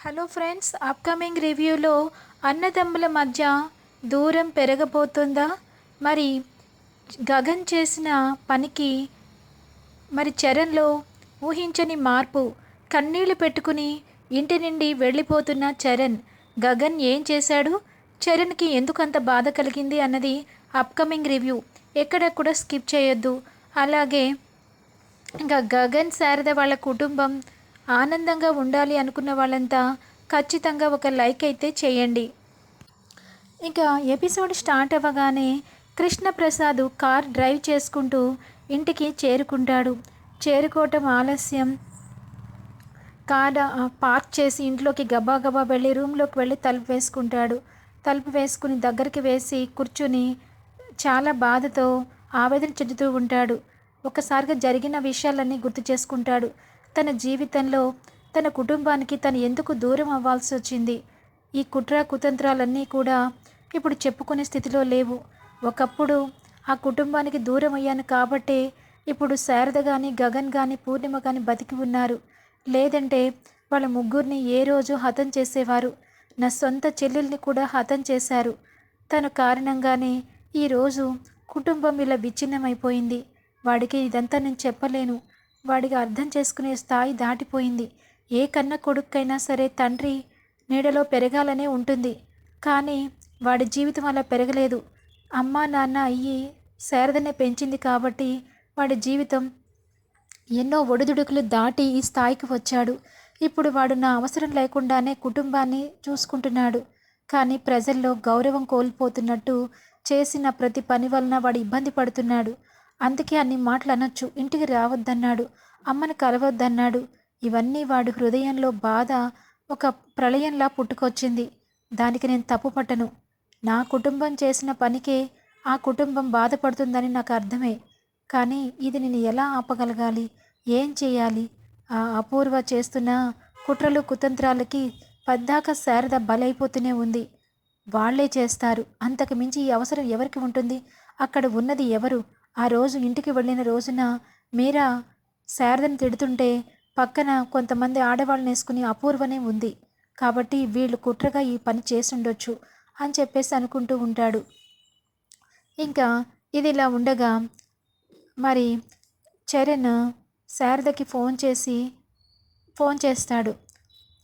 Hello friends upcoming రివ్యూలో అన్నదమ్ముల మధ్య దూరం పెరగబోతుందా? మరి గగన్ చేసిన పనికి మరి చరణ్లో ఊహించని మార్పు కన్నీళ్ళు పెట్టుకుని ఇంటి నుండి వెళ్ళిపోతున్న చరణ్ గగన్ ఏం చేశాడు? చరణ్కి ఎందుకంత బాధ కలిగింది అన్నది అప్కమింగ్ రివ్యూ ఎక్కడ కూడా స్కిప్ చేయొద్దు. అలాగే ఇంకా గగన్ శారద వాళ్ళ కుటుంబం ఆనందంగా ఉండాలి అనుకున్న వాళ్ళంతా ఖచ్చితంగా ఒక లైక్ అయితే చేయండి. ఇంకా ఎపిసోడ్ స్టార్ట్ అవ్వగానే కృష్ణప్రసాద్ కార్ డ్రైవ్ చేసుకుంటూ ఇంటికి చేరుకుంటాడు. చేరుకోవటం ఆలస్యం. కార్ పార్క్ చేసి ఇంట్లోకి గబా గబా వెళ్ళి రూమ్లోకి వెళ్ళి తలుపు వేసుకుంటాడు. తలుపు వేసుకుని దగ్గరికి వేసి కూర్చుని చాలా బాధతో ఆవేదన చెందుతూ ఉంటాడు. ఒకసారిగా జరిగిన విషయాలన్నీ గుర్తు చేసుకుంటాడు. తన జీవితంలో తన కుటుంబానికి తను ఎందుకు దూరం అవ్వాల్సి వచ్చింది? ఈ కుట్ర కుతంత్రాలన్నీ కూడా ఇప్పుడు చెప్పుకునే స్థితిలో లేవు. ఒకప్పుడు ఆ కుటుంబానికి దూరం అయ్యాను కాబట్టే ఇప్పుడు శారద కానీ గగన్ కానీ పూర్ణిమ కానీ బతికి ఉన్నారు. లేదంటే వాళ్ళ ముగ్గురిని ఏ రోజు హతం చేసేవారు? నా సొంత చెల్లెల్ని కూడా హతం చేశారు. తన కారణంగానే ఈరోజు కుటుంబం ఇలా విచ్ఛిన్నమైపోయింది. వాడికి ఇదంతా నేను చెప్పలేను. వాడికి అర్థం చేసుకునే స్థాయి దాటిపోయింది. ఏ కన్న కొడుక్కైనా సరే తండ్రి నీడలో పెరగాలనే ఉంటుంది. కానీ వాడి జీవితం అలా పెరగలేదు. అమ్మా నాన్న అయ్యి శారదనే పెంచింది కాబట్టి వాడి జీవితం ఎన్నో ఒడిదుడుకులు దాటి ఈ స్థాయికి వచ్చాడు. ఇప్పుడు వాడు నా అవసరం లేకుండానే కుటుంబాన్ని చూసుకుంటున్నాడు. కానీ ప్రజల్లో గౌరవం కోల్పోతున్నట్టు చేసిన ప్రతి పని వలన వాడు ఇబ్బంది పడుతున్నాడు. అందుకే అన్ని మాటలు అనొచ్చు ఇంటికి రావద్దన్నాడు అమ్మని కలవద్దన్నాడు. ఇవన్నీ వాడి హృదయంలో బాధ ఒక ప్రళయంలా పుట్టుకొచ్చింది. దానికి నేను తప్పు పట్టను. నా కుటుంబం చేసిన పనికే ఆ కుటుంబం బాధపడుతుందని నాకు అర్థమే. కానీ ఇది నేను ఎలా ఆపగలగాలి? ఏం చేయాలి? ఆ అపూర్వ చేస్తున్న కుట్రలు కుతంత్రాలకి పద్దాక శారద బలైపోతూనే ఉంది. వాళ్ళే చేస్తారు. అంతకు మించి ఈ అవసరం ఎవరికి ఉంటుంది? అక్కడ ఉన్నది ఎవరు? ఆ రోజు ఇంటికి వెళ్ళిన రోజున మీరా శారదని తిడుతుంటే పక్కన కొంతమంది ఆడవాళ్ళని వేసుకుని అపూర్వనే ఉంది. కాబట్టి వీళ్ళు కుట్రగా ఈ పని చేసుండొచ్చు అని చెప్పేసి అనుకుంటూ ఉంటాడు. ఇంకా ఇది ఇలా ఉండగా మరి చరణ్ శారదకి ఫోన్ చేసి ఫోన్ చేస్తాడు.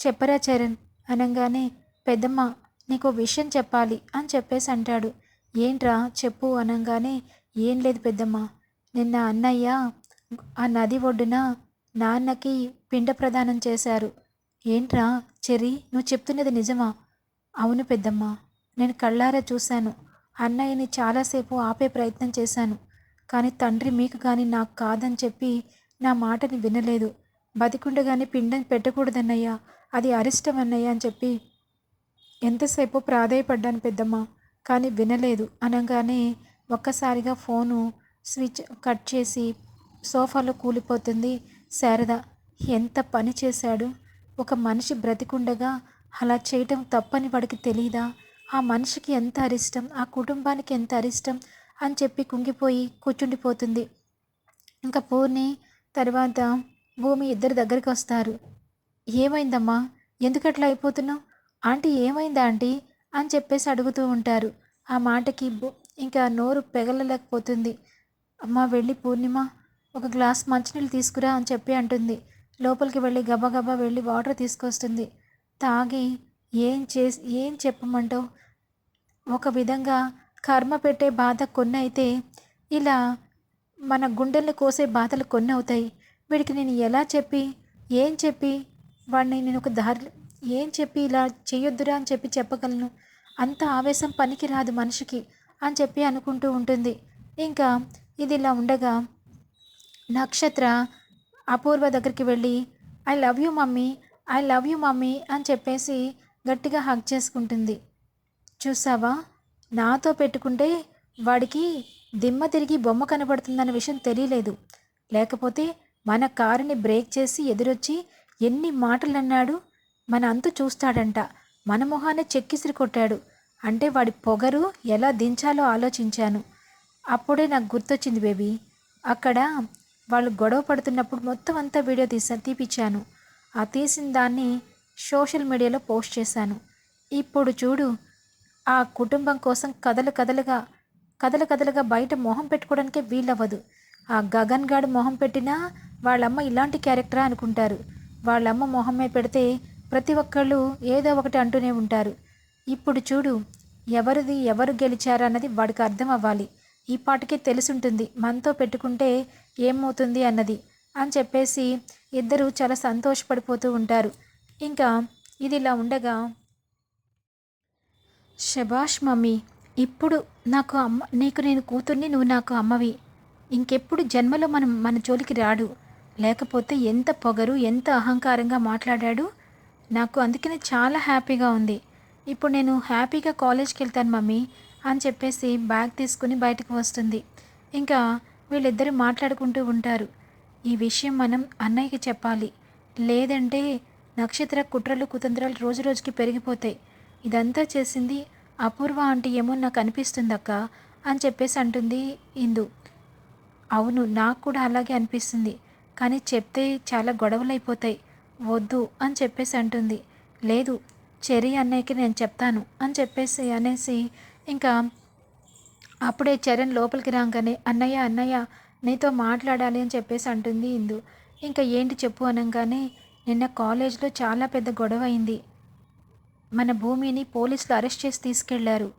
చెప్పరా చరణ్? అనగానే పెద్దమ్మ నీకు విషయం చెప్పాలి అని చెప్పేసి అంటాడు. ఏంట్రా? చెప్పు అనగానే ఏం లేదు పెద్దమ్మ. నిన్న అన్నయ్య ఆ నది ఒడ్డున నాన్నకి పిండ ప్రదానం చేశారు. ఏంట్రా చెరి నువ్వు చెప్తున్నది నిజమా? అవును పెద్దమ్మ నేను కళ్ళారా చూశాను. అన్నయ్యని చాలాసేపు ఆపే ప్రయత్నం చేశాను. కానీ తండ్రి మీకు కానీ నాకు కాదని చెప్పి నా మాటని వినలేదు. బతికుండగానే పిండం పెట్టకూడదన్నయ్యా. అది అరిష్టం అన్నయ్య అని చెప్పి ఎంతసేపు ప్రాధేయపడ్డాను పెద్దమ్మ. కానీ వినలేదు. అనగానే ఒక్కసారిగా ఫోను స్విచ్ కట్ చేసి సోఫాలో కూలిపోతుంది శారద. ఎంత పని చేశాడు? ఒక మనిషి బ్రతికుండగా అలా చేయటం తప్పని వాడికి తెలియదా ఆ మనిషికి ఎంత అరిష్టం? ఆ కుటుంబానికి ఎంత అరిష్టం? అని చెప్పి కుంగిపోయి కూర్చుండిపోతుంది. ఇంకా పూర్ణి తర్వాత భూమి ఇద్దరి దగ్గరికి వస్తారు. ఏమైందమ్మా? ఎందుకట్లా అయిపోతున్నావు? ఆంటీ ఏమైందా ఆంటీ? అని చెప్పేసి అడుగుతూ ఉంటారు. ఆ మాటకి ఇంకా నోరు పెగలలేకపోతుంది. అమ్మ వెళ్ళి పూర్ణిమ ఒక గ్లాస్ మంచినీళ్ళు తీసుకురా అని చెప్పి అంటుంది. లోపలికి వెళ్ళి గబగబా వెళ్ళి వాటర్ తీసుకొస్తుంది. తాగి ఏం చేసి ఏం చెప్పమంటావు? ఒక విధంగా కర్మ పెట్టే బాధ కొన్ని అయితే ఇలా మన గుండెల్ని కోసే బాధలు కొన్ని అవుతాయి వీడికి నేను ఎలా చెప్పి ఏం చెప్పి వాడిని నేను ఒక దారి ఏం చెప్పి ఇలా చేయొద్దురా అని చెప్పి చెప్పగలను. అంత ఆవేశం పనికి రాదు మనిషికి. అని చెప్పి అనుకుంటూ ఉంటుంది. ఇంకా ఇది ఇలా ఉండగా నక్షత్ర అపూర్వ దగ్గరికి వెళ్ళి I love you mummy I love you mummy అని చెప్పేసి గట్టిగా హగ్ చేసుకుంటుంది. చూసావా? నాతో పెట్టుకుంటే వాడికి దిమ్మ తిరిగి బొమ్మ కనబడుతుందన్న విషయం తెలియలేదు. లేకపోతే మన కారుని బ్రేక్ చేసి ఎదురొచ్చి ఎన్ని మాటలు అన్నాడు మన అంతు చూస్తాడంట. మన మొహాన్ని చెక్కిసిరి కొట్టాడు. అంటే వాడి పొగరు ఎలా దించాలో ఆలోచించాను. అప్పుడే నాకు గుర్తొచ్చింది బేబీ. అక్కడ వాళ్ళు గొడవ పడుతున్నప్పుడు మొత్తం అంతా వీడియో తీసా తీపిచ్చాను. ఆ తీసిన దాన్ని సోషల్ మీడియాలో పోస్ట్ చేశాను. ఇప్పుడు చూడు ఆ కుటుంబం కోసం కథలు కథలుగా కథలు కథలుగా బయట మొహం పెట్టుకోవడానికే వీలవ్వదు. ఆ గగన్ గాడు మొహం పెట్టినా వాళ్ళమ్మ ఇలాంటి క్యారెక్టరా అనుకుంటారు. వాళ్ళమ్మ మొహమే పెడితే ప్రతి ఒక్కళ్ళు ఏదో ఒకటి అంటూనే ఉంటారు. ఇప్పుడు చూడు ఎవరిది ఎవరు గెలిచారు అన్నది వాడికి అర్థం అవ్వాలి. ఈ పాటికే తెలుసుంటుంది మనతో పెట్టుకుంటే ఏమవుతుంది అన్నది అని చెప్పేసి ఇద్దరు చాలా సంతోషపడిపోతూ ఉంటారు. ఇంకా ఇది ఇలా ఉండగా శబాష్ మమ్మీ ఇప్పుడు నాకు అమ్మ నీకు నేను కూతుర్ని నువ్వు నాకు అమ్మవి. ఇంకెప్పుడు జన్మలో మనం మన జోలికి రాడు. లేకపోతే ఎంత పొగరు ఎంత అహంకారంగా మాట్లాడాడు. నాకు అందుకనే చాలా హ్యాపీగా ఉంది. ఇప్పుడు నేను హ్యాపీగా కాలేజ్కి వెళ్తాను మమ్మీ అని చెప్పేసి బ్యాగ్ తీసుకుని బయటకు వస్తుంది. ఇంకా వీళ్ళిద్దరూ మాట్లాడుకుంటూ ఉంటారు. ఈ విషయం మనం అన్నయ్యకి చెప్పాలి. లేదంటే నక్షత్ర కుట్రలు కుతంత్రాలు రోజు రోజుకి పెరిగిపోతాయి. ఇదంతా చేసింది అపూర్వ అంటే ఏమో నాకు అనిపిస్తుంది అక్క అని చెప్పేసి అంటుంది ఇందు. అవును నాకు కూడా అలాగే అనిపిస్తుంది. కానీ చెప్తే చాలా గొడవలు అయిపోతాయి వద్దు అని చెప్పేసి అంటుంది. లేదు చెరి అన్నయ్యకి నేను చెప్తాను అని చెప్పేసి అనేసి ఇంకా అప్పుడే చరణ్ లోపలికి రాగానే అన్నయ్య అన్నయ్య నీతో మాట్లాడాలి అని చెప్పేసి అంటుంది ఇందు. ఇంకా ఏంటి చెప్పు అనగానే నిన్న కాలేజ్లో చాలా పెద్ద గొడవ అయింది. మన భూమిని పోలీసులు అరెస్ట్ చేసి తీసుకెళ్ళారు.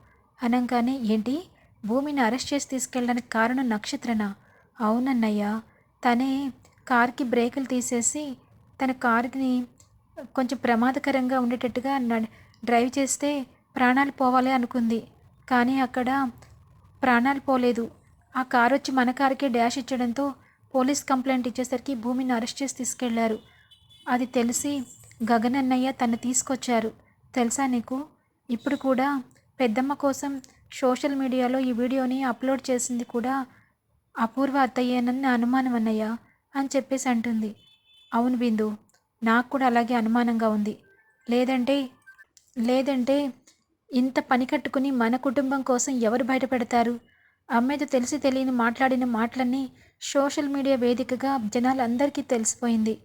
అనగానే ఏంటి? భూమిని అరెస్ట్ చేసి తీసుకెళ్ళడానికి కారణం నక్షత్రనా? అవునన్నయ్య. తనే కార్కి బ్రేకులు తీసేసి తన కార్ని కొంచెం ప్రమాదకరంగా ఉండేటట్టుగా నడ్- డ్రైవ్ చేస్తే ప్రాణాలు పోవాలి అనుకుంది. కానీ అక్కడ ప్రాణాలు పోలేదు. ఆ కారు వచ్చి మన కారుకే డ్యాష్ ఇచ్చడంతో పోలీస్ కంప్లైంట్ ఇచ్చేసరికి భూమిని అరెస్ట్ చేసి తీసుకెళ్ళారు. అది తెలిసి గగన్ అన్నయ్య తను తీసుకొచ్చారు. తెలుసా నీకు? ఇప్పుడు కూడా పెద్దమ్మ కోసం సోషల్ మీడియాలో ఈ వీడియోని అప్లోడ్ చేసింది కూడా అపూర్వ అత్తయ్యేనని నా అనుమానం అన్నయ్య అని చెప్పేసి అంటుంది. అవును బిందు నాకు కూడా అలాగే అనుమానంగా ఉంది. లేదంటే లేదంటే ఇంత పని కట్టుకుని మన కుటుంబం కోసం ఎవరు బయటపెడతారు? అమ్మాయితో తెలిసి తెలియని మాట్లాడిన మాటలన్నీ సోషల్ మీడియా వేదికగా జనాలందరికీ తెలిసిపోయింది.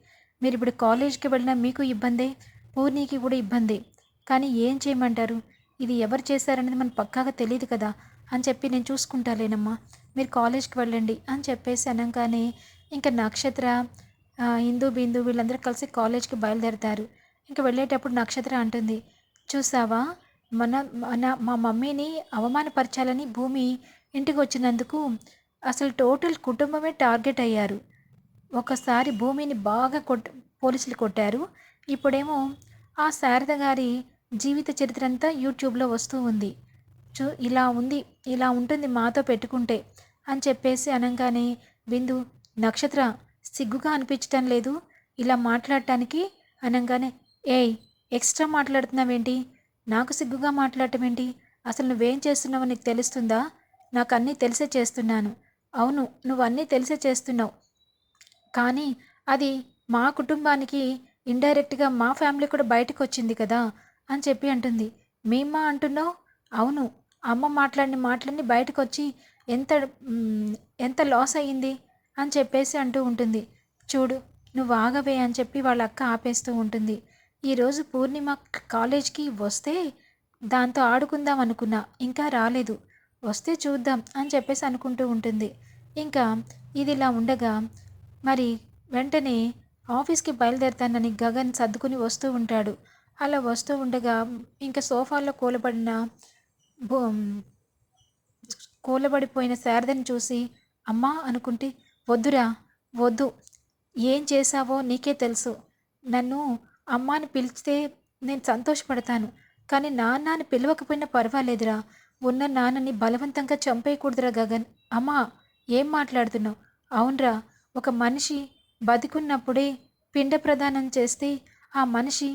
మీరు ఇప్పుడు కాలేజ్కి వెళ్ళినా మీకు ఇబ్బందే పూర్ణికి కూడా ఇబ్బంది. కానీ ఏం చేయమంటారు? ఇది ఎవరు చేశారనేది మనకు పక్కాగా తెలియదు కదా అని చెప్పి నేను చూసుకుంటాలేనమ్మా. మీరు కాలేజ్కి వెళ్ళండి అని చెప్పేసి అనగానే ఇంకా నక్షత్ర ఇందు బిందు వీళ్ళందరూ కలిసి కాలేజ్కి బయలుదేరతారు. ఇంకా వెళ్ళేటప్పుడు నక్షత్ర అంటుంది చూసావా? మన మన మా మమ్మీని అవమానపరచాలని భూమి ఇంటికి వచ్చినందుకు అసలు టోటల్ కుటుంబమే టార్గెట్ అయ్యారు. ఒకసారి భూమిని బాగా కొట్ పోలీసులు కొట్టారు. ఇప్పుడేమో ఆ శారద గారి జీవిత చరిత్ర అంతా యూట్యూబ్లో వస్తూ ఉంది. చూ ఇలా ఉంది ఇలా ఉంటుంది మాతో పెట్టుకుంటే అని చెప్పేసి అనగానే బిందు నక్షత్ర సిగ్గుగా అనిపించటం లేదు. ఇలా మాట్లాడటానికి అనగానే ఏయ్ ఎక్స్ట్రా మాట్లాడుతున్నావేంటి? నాకు సిగ్గుగా మాట్లాడటం ఏంటి? అసలు నువ్వేం చేస్తున్నావో నీకు తెలుస్తుందా? నాకు అన్నీ తెలిసే చేస్తున్నాను. అవును నువ్వు అన్నీ తెలిసే చేస్తున్నావు. కానీ అది మా కుటుంబానికి ఇండైరెక్ట్గా మా ఫ్యామిలీ కూడా బయటకు వచ్చింది కదా అని చెప్పి అంటుంది. మేమా అంటున్నావు? అవును అమ్మ మాట్లాడిన మాటలన్నీ బయటకు వచ్చి ఎంత ఎంత లాస్ అయ్యింది? అని చెప్పేసి అంటూ ఉంటుంది. చూడు నువ్వు ఆగవే అని చెప్పి వాళ్ళ అక్క ఆపేస్తూ ఉంటుంది. ఈరోజు పూర్ణిమ కాలేజ్కి వస్తే దాంతో ఆడుకుందాం అనుకున్నా ఇంకా రాలేదు. వస్తే చూద్దాం అని చెప్పేసి అనుకుంటూ ఉంటుంది. ఇంకా ఇది ఇలా ఉండగా మరి వెంటనే ఆఫీస్కి బయలుదేరుతానని గగన్ సర్దుకుని వస్తూ ఉంటాడు. అలా వస్తూ ఉండగా ఇంకా సోఫాలో కూలబడిన కూలబడిపోయిన శారదని చూసి అమ్మా అనుకుంటే వద్దురా వద్దు. ఏం చేశావో నీకే తెలుసు. నన్ను అమ్మాని పిలిస్తే నేను సంతోషపడతాను. కానీ నాన్న అని పిలవకపోయినా పర్వాలేదురా. ఉన్న నాన్నని బలవంతంగా చంపేయకూడదురా గగన్. అమ్మా ఏం మాట్లాడుతున్నావు? అవునరా ఒక మనిషి బతికున్నప్పుడే పిండ ప్రదానం చేస్తే ఆ మనిషి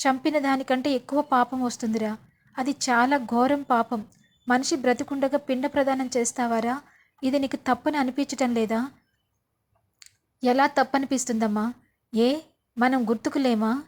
చంపిన దానికంటే ఎక్కువ పాపం వస్తుందిరా. అది చాలా ఘోరం పాపం. మనిషి బ్రతికుండగా పిండ ప్రదానం చేస్తావారా? ఇది నీకు తప్పని అనిపించటం లేదా? ఎలా తప్పనిపిస్తుందమ్మా? ఏ? మనం గుర్తుకులేమా?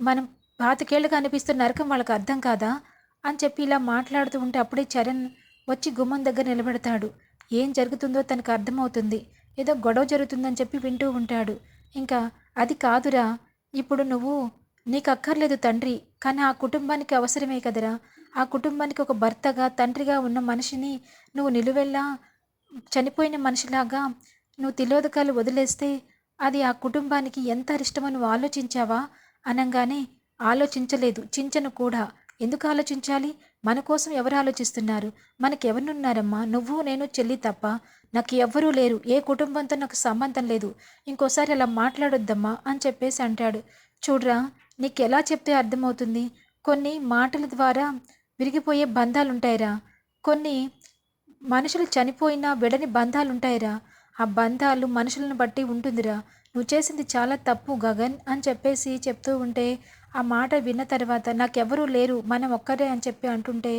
మనం పాతికేళ్ళుగా అనిపిస్తున్న నరకం వాళ్ళకి అర్థం కాదా? అని చెప్పి ఇలా మాట్లాడుతూ ఉంటే అప్పుడే చరణ్ వచ్చి గుమ్మం దగ్గర నిలబెడతాడు. ఏం జరుగుతుందో తనకు అర్థమవుతుంది. ఏదో గొడవ జరుగుతుందని చెప్పి వింటూ ఉంటాడు. ఇంకా అది కాదురా. ఇప్పుడు నువ్వు నీకు అక్కర్లేదు తండ్రి కానీ ఆ కుటుంబానికి అవసరమే కదరా. ఆ కుటుంబానికి ఒక భర్తగా తండ్రిగా ఉన్న మనిషిని నువ్వు నిలువెల్లా చనిపోయిన మనిషిలాగా నువ్వు తిలోదకాలు వదిలేస్తే అది ఆ కుటుంబానికి ఎంత అరిష్టమో నువ్వు ఆలోచించావా? అనగానే ఆలోచించలేదు చించను కూడా. ఎందుకు ఆలోచించాలి? మన కోసం ఎవరు ఆలోచిస్తున్నారు? మనకి ఎవరున్నారమ్మా నువ్వు నేను చెల్లి తప్ప నాకు ఎవ్వరూ లేరు. ఏ కుటుంబంతో నాకు సంబంధం లేదు. ఇంకోసారి అలా మాట్లాడొద్దమ్మా అని చెప్పేసి అంటాడు. చూడరా నీకు ఎలా చెప్తే అర్థమవుతుంది? కొన్ని మాటల ద్వారా విరిగిపోయే బంధాలు ఉంటాయిరా కొన్ని మనుషులు చనిపోయినా విడని బంధాలు ఉంటాయిరా ఆ బంధాలు మనుషులను బట్టి ఉంటుందిరా. నువ్వు చేసింది చాలా తప్పు గగన్ అని చెప్పేసి చెప్తూ ఉంటే ఆ మాట విన్న తర్వాత నాకెవరూ లేరు మనం ఒక్కరే అని చెప్పి అంటుంటే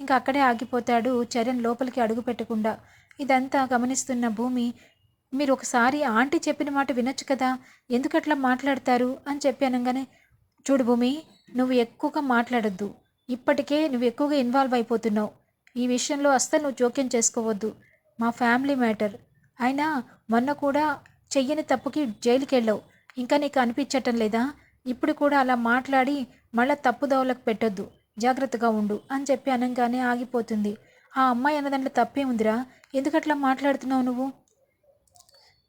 ఇంకా అక్కడే ఆగిపోతాడు చరణ్ లోపలికి అడుగు పెట్టకుండా. ఇదంతా గమనిస్తున్న భూమి మీరు ఒకసారి ఆంటీ చెప్పిన మాట వినొచ్చు కదా? ఎందుకట్లా మాట్లాడతారు? అని చెప్పి అనగానే చూడు భూమి నువ్వు ఎక్కువగా మాట్లాడొద్దు. ఇప్పటికే నువ్వు ఎక్కువగా ఇన్వాల్వ్ అయిపోతున్నావు. ఈ విషయంలో అస్సలు నువ్వు జోక్యం చేసుకోవద్దు. మా ఫ్యామిలీ మ్యాటర్. అయినా మొన్న కూడా చెయ్యని తప్పుకి జైలుకి వెళ్ళావు ఇంకా నీకు అనిపించటం లేదా? ఇప్పుడు కూడా అలా మాట్లాడి మళ్ళీ తప్పుదోవలకు పెట్టొద్దు. జాగ్రత్తగా ఉండు అని చెప్పి అనగానే ఆగిపోతుంది. ఆ అమ్మాయి అన్నదంట్లో తప్పే ఉందిరా. ఎందుకట్లా మాట్లాడుతున్నావు నువ్వు?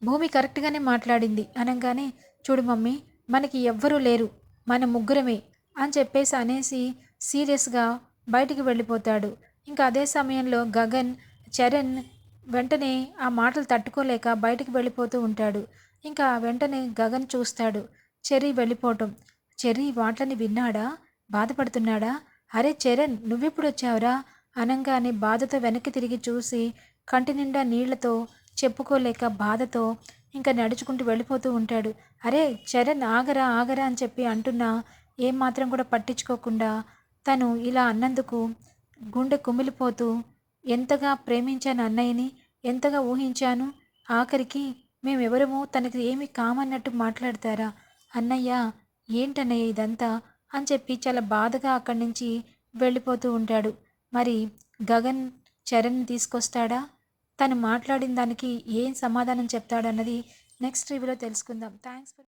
భూమి కరెక్ట్గానే మాట్లాడింది. అనగానే చూడు మమ్మీ మనకి ఎవ్వరూ లేరు. మన ముగ్గురమే. అని చెప్పేసి అనేసి సీరియస్గా బయటికి వెళ్ళిపోతాడు. ఇంకా అదే సమయంలో గగన్ చరణ్ వెంటనే ఆ మాటలు తట్టుకోలేక బయటికి వెళ్ళిపోతూ ఉంటాడు. ఇంకా వెంటనే గగన్ చూస్తాడు చెర్రీ వెళ్ళిపోవటం. చెర్రీ మాటలని విన్నాడా? బాధపడుతున్నాడా? అరే చరణ్ నువ్వెప్పుడు వచ్చావురా? అనంగానే బాధతో వెనక్కి తిరిగి చూసి కంటి నిండా నీళ్ళతో చెప్పుకోలేక బాధతో ఇంకా నడుచుకుంటూ వెళ్ళిపోతూ ఉంటాడు. అరే చరణ్ ఆగరా ఆగరా అని చెప్పి అంటున్నా ఏమాత్రం కూడా పట్టించుకోకుండా తను ఇలా అన్నందుకు గుండె కుమిలిపోతూ ఎంతగా ప్రేమించాను అన్నయ్యని ఎంతగా ఊహించాను? ఆఖరికి మేమెవరమో తనకి ఏమి కామన్నట్టు మాట్లాడతారా? అన్నయ్య ఏంటన్నయ్య ఇదంతా? అని చెప్పి చాలా బాధగా అక్కడి నుంచి వెళ్ళిపోతూ ఉంటాడు. మరి గగన్ చరణ్ తీసుకొస్తాడా? తను మాట్లాడిన దానికి ఏం సమాధానం చెప్తాడన్నది నెక్స్ట్ రివ్యూలో తెలుసుకుందాం. Thanks for